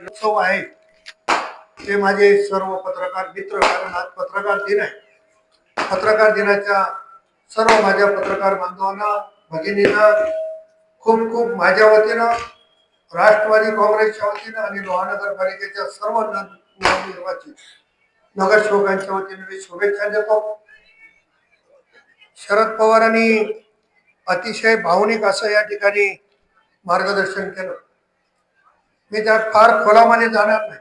उत्सव आहे. ते माझे सर्व पत्रकार मित्र कारण आज पत्रकार दिन आहे. पत्रकार दिनाच्या सर्व माझ्या पत्रकार बांधवांना भगिनींना खूप खूप माझ्या वतीनं राष्ट्रवादी काँग्रेसच्या वतीनं आणि महानगरपालिकेच्या सर्व नवनिर्वाचित नगरसेवकांच्या वतीने मी शुभेच्छा देतो. शरद पवारांनी अतिशय भावनिक असं या ठिकाणी मार्गदर्शन केलं. मी त्यात फार खोलामध्ये जाणार नाही.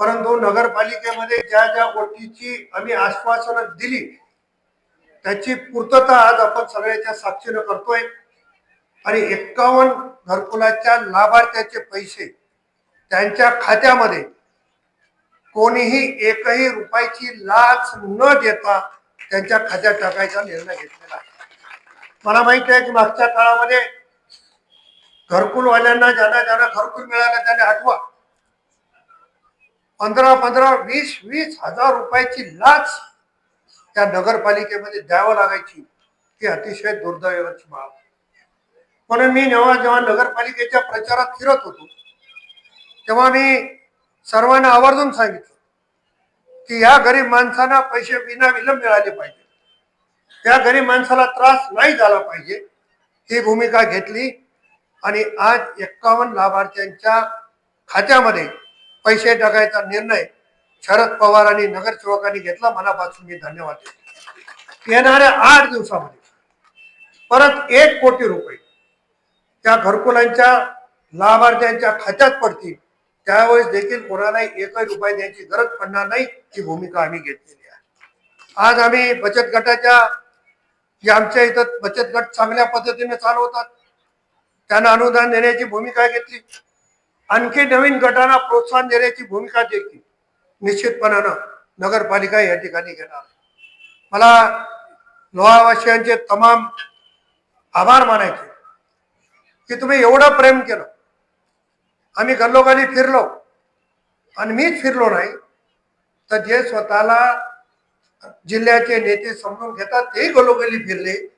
परंतु नगरपालिकेमध्ये ज्या ज्या गोष्टीची आम्ही आश्वासनं दिली त्याची पूर्तता आज आपण सगळ्याच्या साक्षीनं करतोय. आणि एक्कावन्न घरकुलाच्या लाभार्थ्याचे पैसे त्यांच्या खात्यामध्ये कोणीही एकही रुपयाची लाच न देता त्यांच्या खात्यात टाकायचा निर्णय घेतलेला आहे. मला माहिती आहे की मागच्या काळामध्ये घरकुलवाल्यांना ज्यांना ज्यांना घरकुल मिळालं त्याने आठवा पंधरा पंधरा वीस वीस हजार रुपयाची लाच त्या नगरपालिकेमध्ये द्यावं लागायची. ही अतिशय दुर्दैवाची बाब. म्हणून मी जेव्हा जेव्हा नगरपालिकेच्या प्रचारात फिरत होतो तेव्हा मी सर्वांना आवर्जून सांगितलं की या गरीब माणसांना पैसे विना विलंब मिळाले पाहिजे. त्या गरीब माणसाला त्रास नाही झाला पाहिजे. ही भूमिका घेतली. आणि आज एक्कावन्न लाभार्थ्यांच्या खात्यामध्ये पैसे टाकायचा निर्णय शरद पवार आणि नगरसेवकांनी घेतला. मनापासून मी धन्यवाद देतो. येणाऱ्या आठ दिवसामध्ये परत एक कोटी रुपये त्या घरकुलांच्या लाभार्थ्यांच्या खात्यात पडतील. त्यावेळेस देखील कोणालाही एकही रुपये द्यायची गरज पडणार नाही. ही भूमिका आम्ही घेतलेली आहे. आज आम्ही बचत गटाच्या जे आमच्या इथं बचत गट चांगल्या पद्धतीने चालवतात. त्यांना अनुदान देण्याची भूमिका घेतली. आणखी नवीन गटांना प्रोत्साहन देण्याची भूमिका देखील निश्चितपणानं नगरपालिका या ठिकाणी घेणार. मला लोहावासियांचे तमाम आभार मानायचे. की तुम्ही एवढं प्रेम केलं. आम्ही गल्लोगाली फिरलो. आणि मीच फिरलो नाही. तर जे स्वतःला जिल्ह्याचे नेते समजून घेतात तेही गल्लोगल्ली फिरले.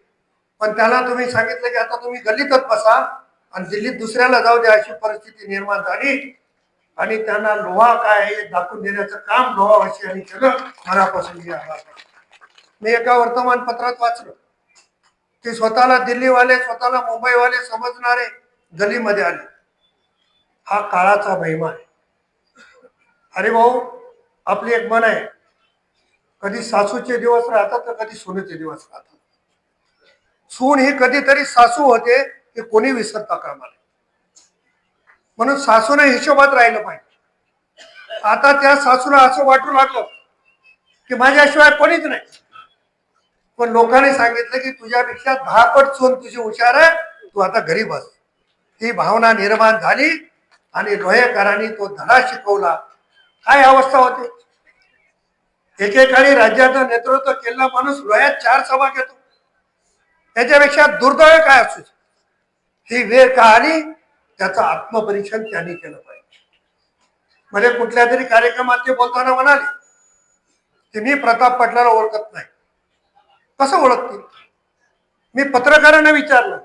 पण त्याला तुम्ही सांगितलं की आता तुम्ही गल्लीतच बसा आणि दिल्लीत दुसऱ्याला जाऊ द्या अशी परिस्थिती निर्माण झाली. आणि त्यांना लोहा काय आहे हे दाखवून देण्याचं काम लोहावासियांनी केलं. मनापासून मी आभार मी एका वर्तमानपत्रात वाचलं. की स्वतःला दिल्लीवाले स्वतःला मुंबईवाले समजणारे गलीमध्ये आले. हा काळाचा महिमा आहे. अरे भाऊ आपली एक मन आहे. कधी सासूचे दिवस राहतात तर कधी सोनेचे दिवस राहतात. सून ही कधीतरी सासू होते हे कोणी विसरता कामा नये. म्हणून सासूने हिशोबात राहिलं पाहिजे. आता त्या सासूला असं वाटू लागलं की माझ्याशिवाय कोणीच नाही. पण लोकांनी सांगितलं की तुझ्यापेक्षा दहा पट सून तुझी हुशार आहे तू आता घरी बस ही भावना निर्माण झाली आणि लोहेकरांनी तो धडा शिकवला. काय अवस्था होती? एकेकाळी राज्याचं नेतृत्व केलेला माणूस लोह्यात चार सभा घेतो. त्याच्यापेक्षा दुर्दैव काय असू ही वेळ का आली त्याचं आत्मपरीक्षण त्यांनी केलं पाहिजे. म्हणजे कुठल्या तरी कार्यक्रमात ते बोलताना म्हणाले की मी प्रताप पाटलाला ओळखत नाही. कसं ओळखतील? मी पत्रकारांना विचारलं.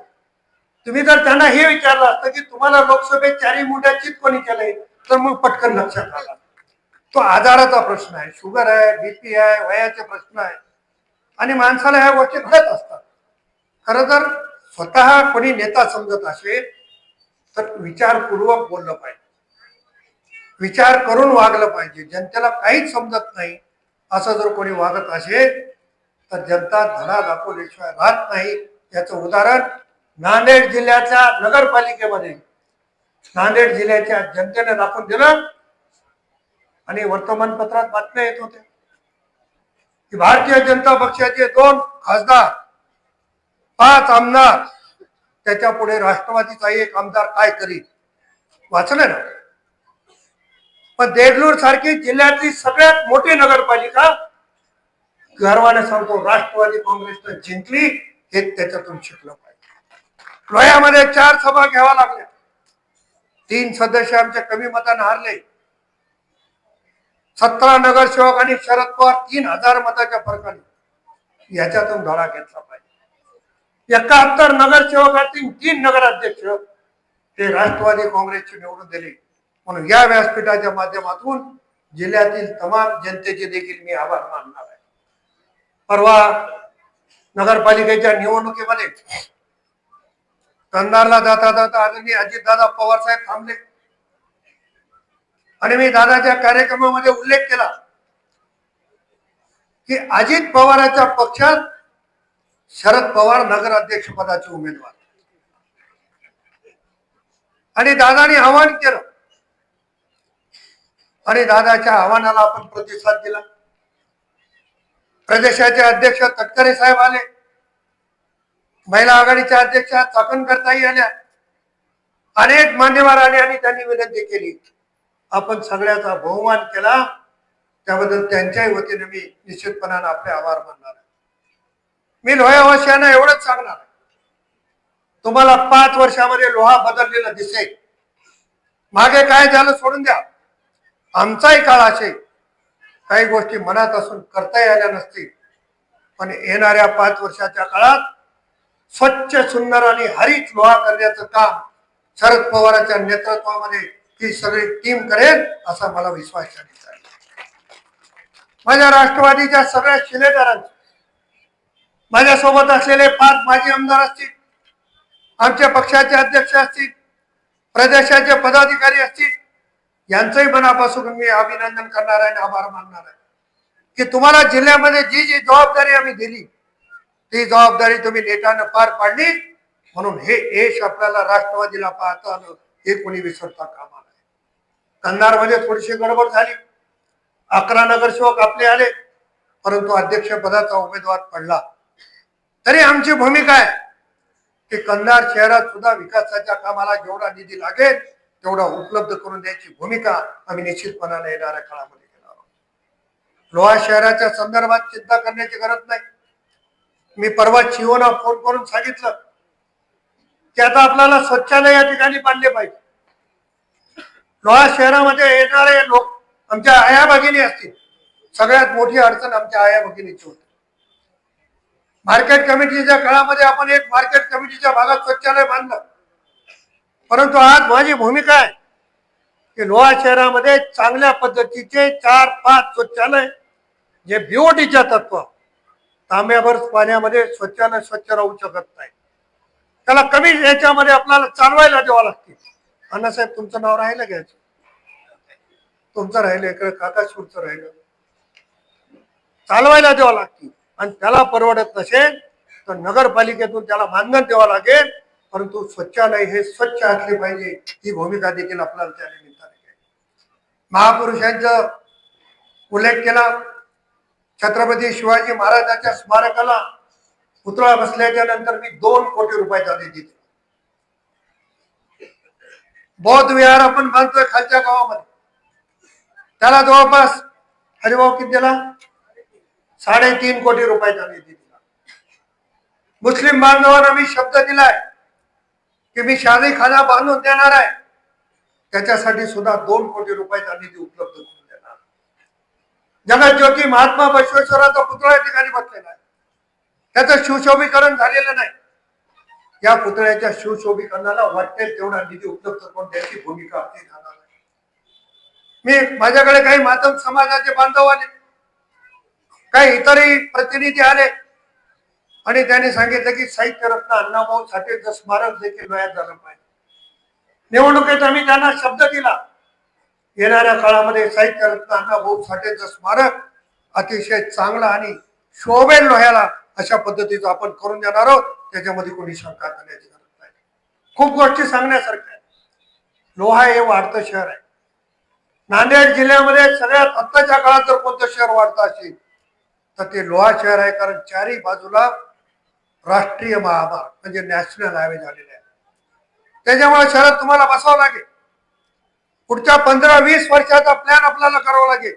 तुम्ही जर त्यांना हे विचारलं असतं की तुम्हाला लोकसभेत चारी मुंड्या चित कोणी केलंय तर मग पटकन लक्षात आला. तो आजाराचा प्रश्न आहे शुगर आहे बीपी आहे वयाचे प्रश्न आहे. आणि माणसाला ह्या गोष्टी घडत असतात. खरं तर स्वतः कोणी नेता समजत असेल तर विचारपूर्वक बोललं पाहिजे. विचार करून वागलं पाहिजे. जनतेला काहीच समजत नाही. असं जर कोणी वागत असेल तर जनता धडा दाखवल्याशिवाय राहत नाही. याचं उदाहरण नांदेड जिल्ह्याच्या नगरपालिकेमध्ये. नांदेड जिल्ह्याच्या जनतेने दाखवून दिलं आणि वर्तमानपत्रात बातम्या येत होत्या. की भारतीय जनता पक्षाचे दोन खासदार पाच आमदार. त्याच्या पुढे राष्ट्रवादीचा एक आमदार काय करीत? वाचलं ना? पण देगलूर सारखी जिल्ह्यातली सगळ्यात मोठी नगरपालिका गर्वाने सांगतो राष्ट्रवादी काँग्रेसनं जिंकली हे त्याच्यातून शिकलं पाहिजे. लोह्यामध्ये चार सभा घ्याव्या लागल्या. तीन सदस्य आमच्या कमी मतानं हारले. सतरा नगरसेवक आणि शरद पवार तीन हजार मताच्या फरकाने याच्यातून धडा घेतला पाहिजे. एकाहत्तर नगरसेवकातील तीन नगराध्यक्ष हे राष्ट्रवादी काँग्रेसची निवडून दिले. म्हणून या व्यासपीठाच्या माध्यमातून जिल्ह्यातील तमाम जनतेचे देखील मी आभार मानणार आहे. परवा नगरपालिकेच्या निवडणुकीमध्ये कंधारला जाता जाता आदरणीय अजितदादा पवार साहेब थांबले. आणि मी दादाच्या कार्यक्रमामध्ये उल्लेख केला की अजित पवाराच्या पक्षात शरद पवार नगर अध्यक्ष पदाचे उमेदवार. आणि दादाने आव्हान केलं. आणि दादाच्या आव्हानाला आपण प्रतिसाद दिला. प्रदेशाचे अध्यक्ष तटकरे साहेब आले. महिला आघाडीच्या अध्यक्षा चाकणकरताई आल्या. अनेक मान्यवर आले आणि त्यांनी विनंती केली. आपण सगळ्याचा बहुमान केला. त्याबद्दल त्यांच्याही वतीने मी निश्चितपणाने आपले आभार मानणार आहे. मी लोहावासियांना एवढंच सांगणार तुम्हाला पाच वर्षामध्ये लोहा बदललेला दिसेल. मागे काय झालं सोडून द्या. आमचाही काळ असे. काही गोष्टी मनात असून करता यायला नसतील. पण येणाऱ्या पाच वर्षाच्या काळात स्वच्छ सुंदर आणि हरित लोहा करण्याचं काम शरद पवारांच्या नेतृत्वामध्ये ती सगळी टीम करेल असा मला विश्वास आहे. माझ्या राष्ट्रवादीच्या सगळ्या शिलेदारांचा माझ्यासोबत असलेले पाच माजी आमदार असतील आमच्या पक्षाचे अध्यक्ष असतील प्रदेशाचे पदाधिकारी असतील यांचंही मनापासून मी अभिनंदन करणार आहे आणि आभार मानणार आहे. की तुम्हाला जिल्ह्यामध्ये जी जी जबाबदारी आम्ही दिली ती जबाबदारी तुम्ही नेटानं पार पाडली म्हणून हे यश आपल्याला राष्ट्रवादीला पाहता आलं हे कोणी विसरता कामा नये. कंधारमध्ये थोडीशी गडबड झाली. अकरा नगरसेवक आपले आले परंतु अध्यक्षपदाचा उमेदवार पडला. तरी आमची भूमिका आहे की कंधार शहरात सुद्धा विकासाच्या कामाला जेवढा निधी लागेल तेवढा उपलब्ध करून द्यायची भूमिका आम्ही निश्चितपणाने येणाऱ्या काळामध्ये घेणार आहोत. लोहा शहराच्या संदर्भात चिंता करण्याची गरज नाही. मी परवा चिओना फोन करून सांगितलं की आता आपल्याला स्वच्छालय या ठिकाणी बांधले पाहिजे. लोहा शहरामध्ये येणारे लोक आमच्या आया भगिनी असतील. सगळ्यात मोठी अडचण आमच्या आया भगिनीची होती. मार्केट कमिटीच्या काळामध्ये आपण एक मार्केट कमिटीच्या भागात स्वच्छालय बांधलं. परंतु आज माझी भूमिका आहे की लोहा शहरामध्ये चांगल्या पद्धतीचे चार पाच स्वच्छालय जे बीओटीच्या तत्व तांब्याभर पाण्यामध्ये स्वच्छालय स्वच्छ राहू शकत नाही त्याला कमी याच्यामध्ये आपल्याला चालवायला द्यावं लागते अण्णासाहेब तुमचं नाव राहिलं घ्यायचं तुमचं राहिलं इकडे काकाशूरचं राहिलं. चालवायला द्यावं लागते आणि त्याला परवडत नसेल तर नगरपालिकेतून त्याला मानधन द्यावं लागेल. परंतु स्वच्छालय हे स्वच्छ असले पाहिजे ही भूमिका देखील आपल्याला त्या निमित्ताने महापुरुषांचा उल्लेख केला. छत्रपती शिवाजी महाराजांच्या स्मारकाला पुतळा बसल्याच्या नंतर मी दोन कोटी रुपयाचा निधी दिला. बौद्ध विहार आपण बांधतोय खालच्या गावामध्ये. त्याला जवळपास हरिभाऊ किती दिला? साडेतीन कोटी रुपयाचा निधी दिला. मुस्लिम बांधवांना मी शब्द दिलाय की मी शादी खाना बांधून देणार आहे. त्याच्यासाठी सुद्धा दोन कोटी रुपयाचा निधी उपलब्ध करून देणार. जगात ज्योती महात्मा बसवेश्वराचा पुतळा या ठिकाणी बसलेला आहे. त्याचं शिवशोभीकरण झालेलं नाही. या पुतळ्याच्या शिवशोभीकरणाला वाटेल तेवढा निधी उपलब्ध करून द्यायची भूमिका मी माझ्याकडे काही मातम समाजाचे बांधव आले. काही इतरही प्रतिनिधी आले आणि त्यांनी सांगितलं की साहित्य रत्न अण्णाभाऊ साठेचं स्मारक देखील वयात झालं पाहिजे. निवडणुकीत आम्ही त्यांना शब्द दिला. येणाऱ्या काळामध्ये साहित्य रत्न अण्णाभाऊ साठेचं स्मारक अतिशय चांगलं आणि शोभेल लोह्याला अशा पद्धतीचं आपण करून देणार आहोत त्याच्यामध्ये कोणी शंका करण्याची गरज नाही. खूप गोष्टी सांगण्यासारख्या लोहा हे वाढतं शहर आहे. नांदेड जिल्ह्यामध्ये सगळ्यात आत्ताच्या काळात जर कोणतं शहर वाढतं असेल तर ते लोहा शहर आहे कारण चारही बाजूला राष्ट्रीय महामार्ग म्हणजे नॅशनल हायवे झालेले आहे त्याच्यामुळे शहरात तुम्हाला बसावं लागेल. पुढच्या पंधरा वीस वर्षाचा प्लॅन आपल्याला करावा लागेल.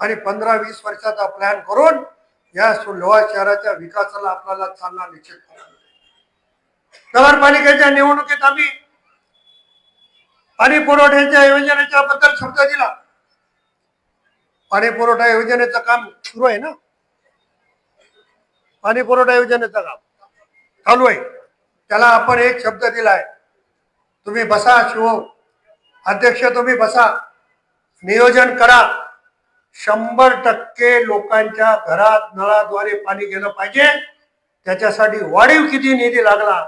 आणि पंधरा वीस वर्षाचा प्लॅन करून या सु- लोहा शहराच्या विकासाला आपल्याला चालना निश्चित करावा लागेल. नगरपालिकेच्या निवडणुकीत आम्ही पाणी पुरवठ्याच्या योजनेच्या बद्दल शब्द दिला. पाणी पुरवठा योजनेचं काम सुरू आहे ना? पाणी पुरवठा योजनेचं काम चालू आहे. त्याला आपण एक शब्द दिलाय. तुम्ही बसा शिव. अध्यक्ष तुम्ही बसा. नियोजन करा. शंभर टक्के लोकांच्या घरात नळाद्वारे पाणी गेलं पाहिजे. त्याच्यासाठी वाढीव किती निधी लागला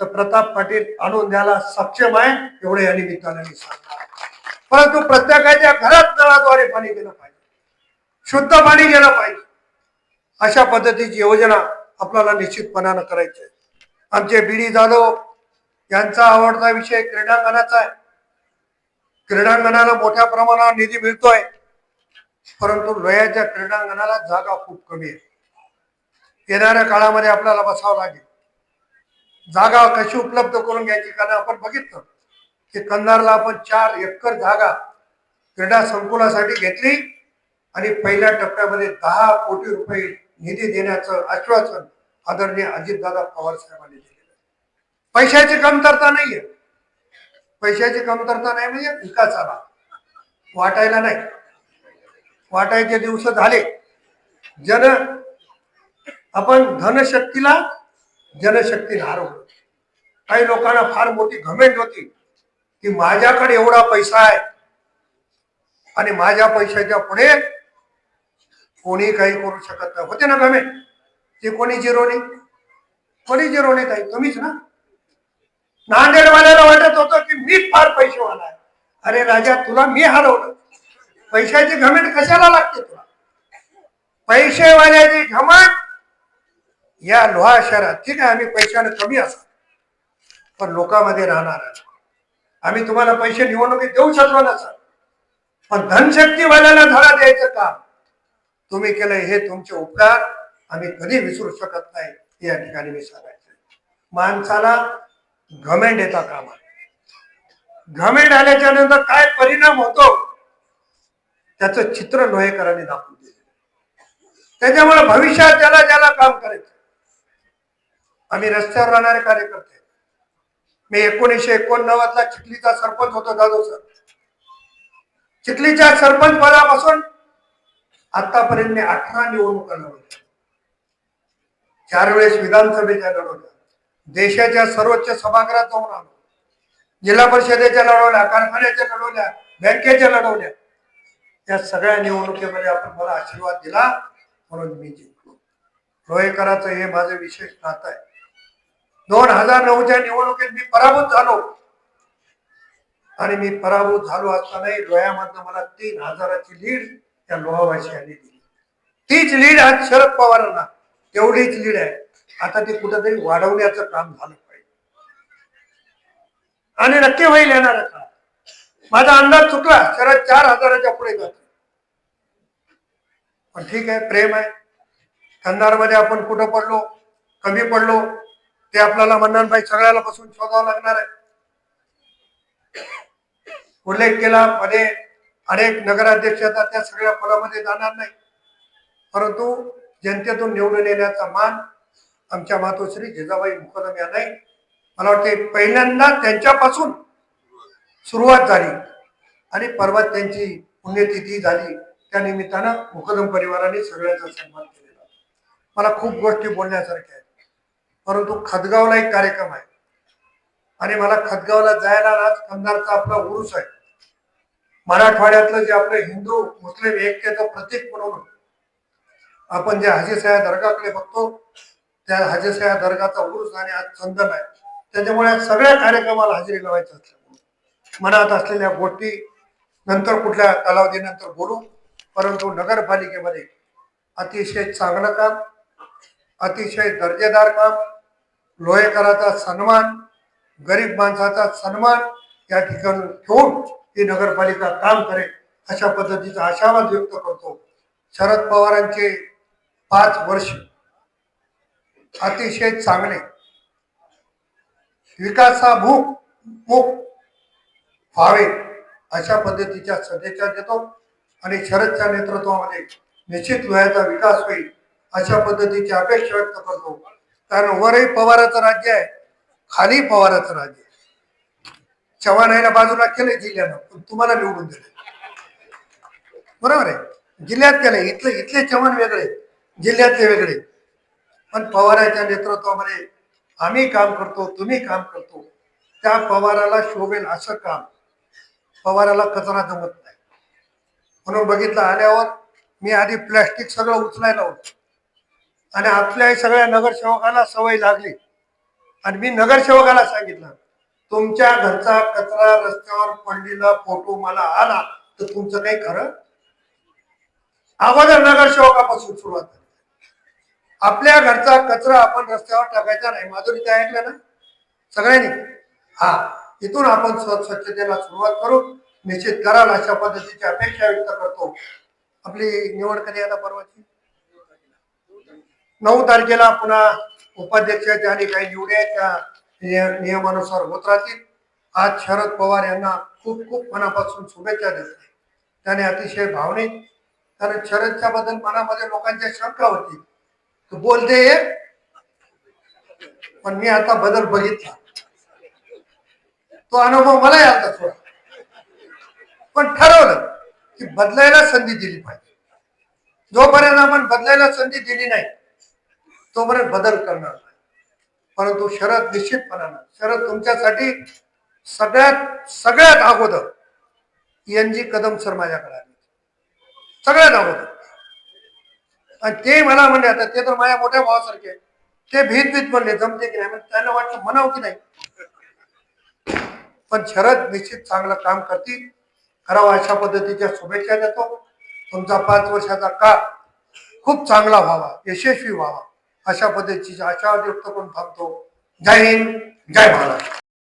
तर प्रताप पाटील आणून द्यायला सक्षम आहे एवढे या निमित्ताने मी परंतु प्रत्येकाच्या घरात नळाद्वारे पाणी गेलं पाहिजे. शुद्ध पाणी गेलं पाहिजे. अशा पद्धतीची योजना आपल्याला निश्चितपणानं करायची आहे. आमचे बीडी जाधव यांचा आवडता विषय क्रीडांगणाचा आहे. क्रीडांगणाला मोठ्या प्रमाणावर निधी मिळतोय. परंतु लोह्याच्या क्रीडांगणाला जागा खूप कमी आहे. येणाऱ्या काळामध्ये आपल्याला बसावं लागेल. जागा कशी उपलब्ध करून घ्यायची कारण आपण बघितलं की कंधारला आपण चार एकर जागा क्रीडा संकुलासाठी घेतली. आणि पहिल्या टप्प्यामध्ये दहा कोटी रुपये निधी देण्याचं आश्वासन आदरणीय अजितदादा पवार साहेबांनी दिलेलं पैशाची कमतरता नाहीये. पैशाची कमतरता नाही म्हणजे विकासाला. वाटायला नाही. वाटायचे दिवस झाले. जन आपण धनशक्तीला जनशक्तीला हरवलो. काही लोकांना फार मोठी घमेंट होती की माझ्याकडे एवढा पैसा आहे. आणि माझ्या पैशाच्या पुढे कोणी काही करू शकत नाही. होते ना घमेंट ते कोणी जिरवले कोणी जिरवले काही? तुम्हीच ना? नांदेडवाल्याला वाटत होतं की मी फार पैसेवाला आहे. अरे राजा तुला मी हरवलं. पैशाची घमेंट कशाला लागते तुला? पैसेवाल्याची घमट या लोहा शहरात. ठीक आहे आम्ही पैशाने कमी असा पण लोकांमध्ये राहणार आम्ही तुम्हाला पैसे निवडणुकीत देऊ शकलो नसं पण धनशक्तीवाल्याला धडा द्यायचं काम. तुम्ही केलंय हे तुमचे उपकार. आम्ही कधी विसरू शकत नाही. या ठिकाणी मी सांगायचं माणसाला घमेंड येता कामा घमेंड आल्याच्यानंतर काय परिणाम होतो? त्याच चित्र लोहेकरांनी दाखवून दिले. त्याच्यामुळे भविष्यात ज्याला ज्याला काम करायचं. आम्ही रस्त्यावर राहणारे कार्यकर्ते. मी एकोणीसशे एकोणनव्वद ला चिखलीचा सरपंच होतो दादो सर. चिखलीच्या सरपंच पदापासून आतापर्यंत मी अठरा निवडणुका लढवल्या. चार वेळेस विधानसभेच्या लढवल्या. देशाच्या सर्वोच्च सभागृहात जाऊन आलो. जिल्हा परिषदेच्या लढवल्या कारखान्याच्या लढवल्या बँकेच्या लढवल्या. या सगळ्या निवडणुकीमध्ये आपण मला आशीर्वाद दिला म्हणून मी जिंकलो. लोहेकराचं हे माझं विशेष नातं आहे. दोन हजार नऊच्या निवडणुकीत मी पराभूत झालो. आणि मी पराभूत झालो असतानाही लोह्यामधनं मला तीन हजाराची लीड त्या लोहावासियांनी दिली. तीच लीड आज शरद पवारांना तेवढीच लीड आहे. आता ती कुठेतरी वाढवण्याचं काम झालं पाहिजे. आणि नक्की होईल येणार का माझा अंदाज चुकला शरद चार हजाराच्या पुढे जातो पण ठीक आहे प्रेम आहे. कंधारमध्ये आपण कुठं पडलो कमी पडलो ते आपल्याला म्हणणार सगळ्याला बसून शोधावं लागणार आहे. उल्लेख केला मध्ये अनेक नगराध्यक्ष आता त्या सगळ्या पदामध्ये जाणार नाही परंतु जनतेतून निवडून येण्याचा मान आमच्या मातोश्री जिजाबाई मुकदम या नाही मला वाटते पहिल्यांदा त्यांच्यापासून सुरुवात झाली आणि परवा त्यांची पुण्यतिथी झाली. त्या निमित्तानं मुकदम परिवाराने सगळ्याचा सन्मान केलेला. मला खूप गोष्टी बोलण्यासारख्या आहेत. परंतु खदगावला एक कार्यक्रम आहे. आणि मला खदगावला जायला आज कंधारचा आपला उरुस आहे. मराठवाड्यातलं जे आपलं हिंदू मुस्लिम एकतेचं प्रतीक म्हणून आपण जे हाजीसाया दर्गाकडे बघतो त्या हाजीसाया दर्गाचा उरुस आणि आज चंदन आहे. त्याच्यामुळे सगळ्या कार्यक्रमाला हजेरी लावायचं असल्यामुळे मनात असलेल्या गोष्टी नंतर कुठल्या कालावधीनंतर बोलू. परंतु नगरपालिकेमध्ये अतिशय चांगलं काम अतिशय दर्जेदार काम लोहेकराचा सन्मान गरीब माणसाचा सन्मान या ठिकाणी ठेवून ही नगरपालिका काम करेल अशा पद्धतीचा आशावाद व्यक्त करतो. शरद पवारांचे पाच वर्ष अतिशय चांगले. विकासाभूक मुख व्हावे अशा पद्धतीच्या सदिच्छा देतो आणि शरदच्या नेतृत्वामध्ये निश्चित वयाचा विकास होईल अशा पद्धतीची अपेक्षा व्यक्त करतो. कारण वरही पवाराचं राज्य आहे खाली पवाराचं राज्य चव्हाण बाजूला केलंय जिल्ह्यानं पण तुम्हाला निवडून दिलं बरोबर आहे? जिल्ह्यात केलंय इथले इथले चव्हाण वेगळे जिल्ह्यातले वेगळे. पण पवाराच्या नेतृत्वामध्ये आम्ही काम करतो तुम्ही काम करतो. त्या पवाराला शोभेल असं काम. पवाराला कचरा जमत नाही. म्हणून बघितलं आल्यावर मी आधी प्लॅस्टिक सगळं उचलायला होतं. आणि आपल्या सगळ्या नगरसेवकाला सवय लागली. आणि मी नगरसेवकाला सांगितलं तुमच्या घरचा कचरा रस्त्यावर पडलेला फोटो मला आला तर तुमचं काही खरं? अगोदर नगरसेवकापासून सुरुवात झाली. आपल्या घरचा कचरा आपण रस्त्यावर टाकायचा नाही. माधुरी ते ऐकलं ना? सगळ्यांनी? हा. इथून आपण स्व- स्वच्छतेला सुरुवात करू. निश्चित कराल अशा पद्धतीची अपेक्षा व्यक्त करतो. आपली निवड कधी आता परवाची? नऊ तारखेला पुन्हा उपाध्यक्षाच्या आणि काही निवड्या आहेत त्या नियमानुसार होत राहतील. आज शरद पवार यांना खूप खूप मनापासून शुभेच्छा दिसते त्याने अतिशय भावनिक कारण शरदच्या बद्दल मनामध्ये लोकांच्या शंका होती. तू बोलते पण मी आता बदल बघितला. तो अनुभव मलाही आता थोडा. पण ठरवलं की बदलायला संधी दिली पाहिजे. जोपर्यंत आपण बदलायला संधी दिली नाही तोपर्यंत बदल करणार नाही. परंतु शरद निश्चितपणानं शरद तुमच्यासाठी सगळ्यात सगळ्यात अगोदर एन जी कदम सर माझ्याकडे आले. सगळ्यात अगोदर. आणि ते मला म्हणले आता ते तर माझ्या मोठ्या भावासारखे ते भीत भीत म्हणले जमते की नाही? म्हणजे त्यांना वाटलं म्हणावं की नाही? पण शरद निश्चित चांगलं काम करतील. करावं अशा पद्धतीच्या शुभेच्छा देतो. तुमचा पाच वर्षाचा काळ खूप चांगला व्हावा यशस्वी व्हावा. अशा पद्धतीची आशा व्यक्त करून थांबतो. जय हिंद जय महाराष्ट्र.